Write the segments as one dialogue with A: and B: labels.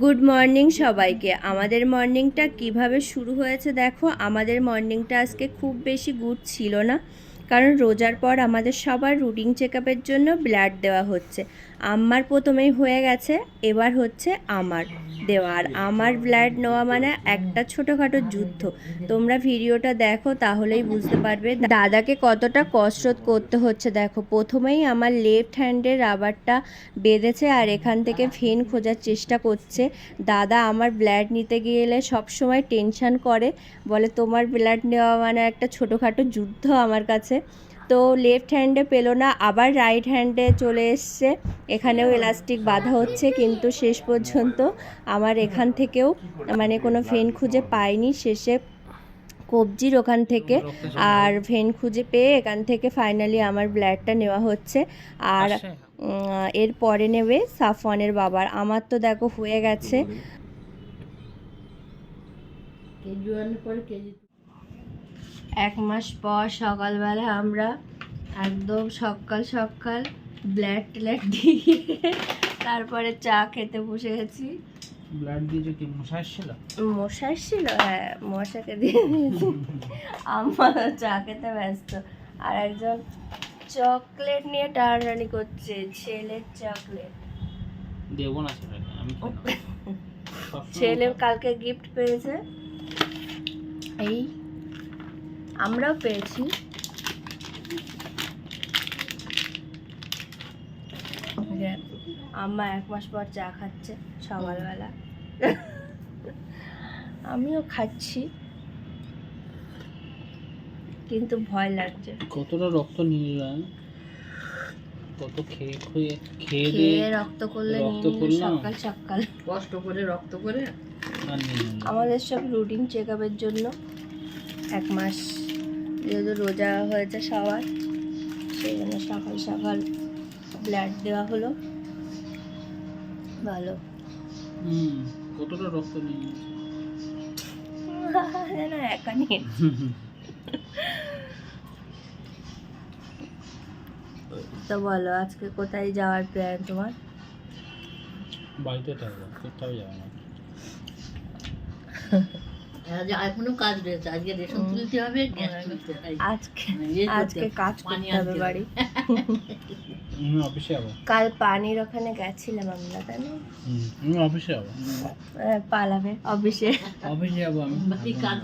A: Good morning সবাইকে। আমাদের মর্নিংটা কীভাবে শুরু হয়েছে দেখো, আমাদের মর্নিংটা আজকে খুব বেশি গুড ছিল না। কারণ রোজার পর আমাদের সবার রুটিন চেকআপের জন্য ব্লাড দেওয়া হচ্ছে। আমার প্রথমেই হয়ে গেছে, এবার হচ্ছে আমার। দেওয়া আর আমার ব্লাড নেওয়া মানে একটা ছোটোখাটো যুদ্ধ। তোমরা ভিডিওটা দেখো, তাহলেই বুঝতে পারবে। দাদাকে কতটা কসরত করতে হচ্ছে, দেখো। প্রথমেই আমার লেফট হ্যান্ডের রাবারটা বেঁধেছে আর এখান থেকে ভেন খোঁজার চেষ্টা করছে। দাদা আমার ব্লাড নিতে গেলে সবসময় টেনশন করে। বলে, তোমার ব্লাড নেওয়া মানে একটা ছোটোখাটো যুদ্ধ আমার কাছে। তো লেফট হ্যান্ডে পেল না আবার রাইট হ্যান্ডে চলে এসছে। এখানেও এলাস্টিক বাঁধা হচ্ছে কিন্তু শেষ পর্যন্ত আমার এখান থেকেও মানে কোনো ভেন খুঁজে পাইনি। শেষে কবজির ওখান থেকে আর ভেন খুঁজে পেয়ে এখান থেকে ফাইনালি আমার ব্লাডটা নেওয়া হচ্ছে। আর এর পরে নেবে সাফওয়ানের বাবার। আমার তো দেখো হয়ে গেছে।
B: কেজি পরে কেজি
A: এক মাস পর সকালবেলা আমরা একদম সকাল সকাল ব্ল্যাড ট্যাড দিয়ে তারপরে চা খেতে বসে গেছি।
C: ব্লাড দিয়েছে কি মশা এসেছিল?
A: মশা ছিল হ্যাঁ মশাকে দিয়ে দিয়েছি। আমার চা খেতে ব্যস্ত। আর একজন চকলেট নিয়ে টানাটানি করছে ছেলের চকলেট।
C: দেবো না ছেলেকে আমি
A: ছেলে কালকে গিফট পেয়েছে। এই আমরাও পেয়েছি। আম্মা এক মাস পর চা খাচ্ছে সকালবেলা। আমিও খাচ্ছি। কিন্তু ভয় লাগছে।
C: কতটা রক্ত নিয়ে যায় কত খেয়ে খুয়ে খেয়ে দিয়ে
A: রক্ত করলে
C: রক্ত করলাম।
A: সকাল সকাল।
B: কষ্ট করে রক্ত করে?
C: নিলাম।
A: আমাদের সব রুটিন চেক আপের জন্য। এক মাস যেহেতু রোজা হয়েছে সবার সেই জন্য সকাল সকাল ব্লাড দেওয়া হলো। ভালো।
C: কতটা রক্ত নিয়ে
A: না একা নিয়ে। তো বলো আজকে কোথায় যাওয়ার প্ল্যান তোমার?
C: বাড়িতে থাকব কোথাও যাবে না।
B: এখনও কাজ রয়েছে। আজকে রেশন তুলতে হবে গ্যাস তুলতে হবে।
A: আজকে
B: ইয়ে
A: আজকে কাজ করতে হবে বাড়ি।
C: অফিসে
A: কাল পানির ওখানে গেছিলাম আমরা তাই না?
C: অফিসে যাব।
A: পালাবে অফিসে।
C: অফিসে যাব আমি।
B: বাড়ি কাজ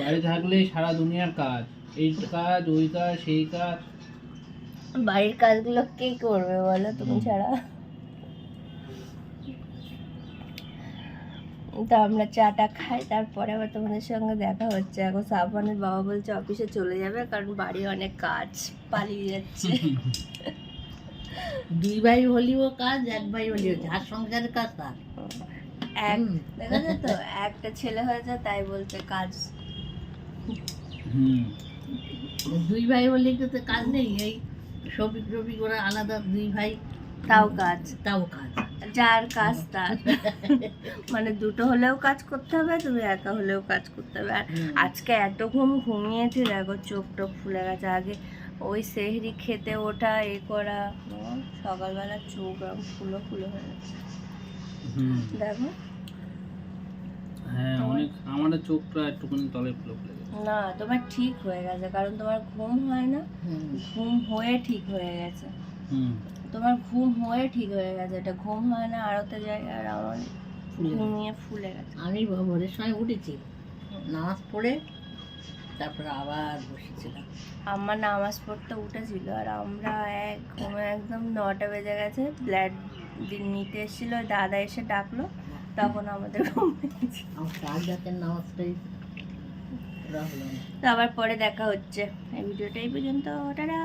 C: বাড়ি থাকলে সারা দুনিয়ার কাজ। এই কাজ ওই কাজ সেই কাজ।
A: বাড়ির কাজগুলো কে করবে বলো তুমি ছাড়া? তো আমরা চাটা খাই তারপরে আবার তোমাদের সঙ্গে দেখা হচ্ছে। এখন সাবনের বাবা বলছে অফিসে চলে যাবে কারণ বাড়ি অনেক কাজ পালিয়ে যাচ্ছে।
B: দুই ভাই হলিও কাজ এক ভাই হলিও যার সংসারের কাজ তার।
A: এক দেখা যায় তো একটা ছেলে হয়েছে তাই বলছে কাজ।
B: দুই ভাই হলে তো কাজ নেই এই সবিক রবিক ওরা আলাদা দুই ভাই
A: তাও কাজ।
B: তাও কাজ।
A: যার কাজ তার। মানে দুটো হলেও কাজ করতে হবে তুমি একা হলেও কাজ করতে হবে। আর আজকে এত ঘুম ঘুমিয়েছি দেখো চোখ টোক ফুলে গেছে। আগে ওই সেহরি খেতে ওঠা এ করা সকালবেলা চোখ ফুলো ফুলো হয়ে গেছে।
C: হুম।
A: দেখো।
C: হ্যাঁ অনেক আমাদের চোখটা একটুখানি তলে ফুলে ফুলে
A: না তোমার ঠিক হয়ে গেছে কারণ তোমার ঘুম হয় না। ঘুম হয়ে ঠিক হয়ে গেছে। তোমার ঘুম হয়ে ঠিক হয়ে গেছে এটা ঘুম হয় না আরতে যায় আর আমার। ঘুমিয়ে ফুলে গেছে।
B: আমি ভোরের সময় উঠেছি নামাজ পড়ে তারপরে আবার বসেছিলাম।
A: আমার নামাজ পড়তে উঠেছিল আর আমরা এক ঘুমে একদম নটা বেজে গেছে ব্লাড নিতে এসেছিল দাদা এসে ডাকলো তখন আমাদের ঘুম।
B: আমার রাতের নামাজটাই পুরা হলো না।
A: তো আবার পরে দেখা হচ্ছে। এই ভিডিওটা এই পর্যন্ত টাটা।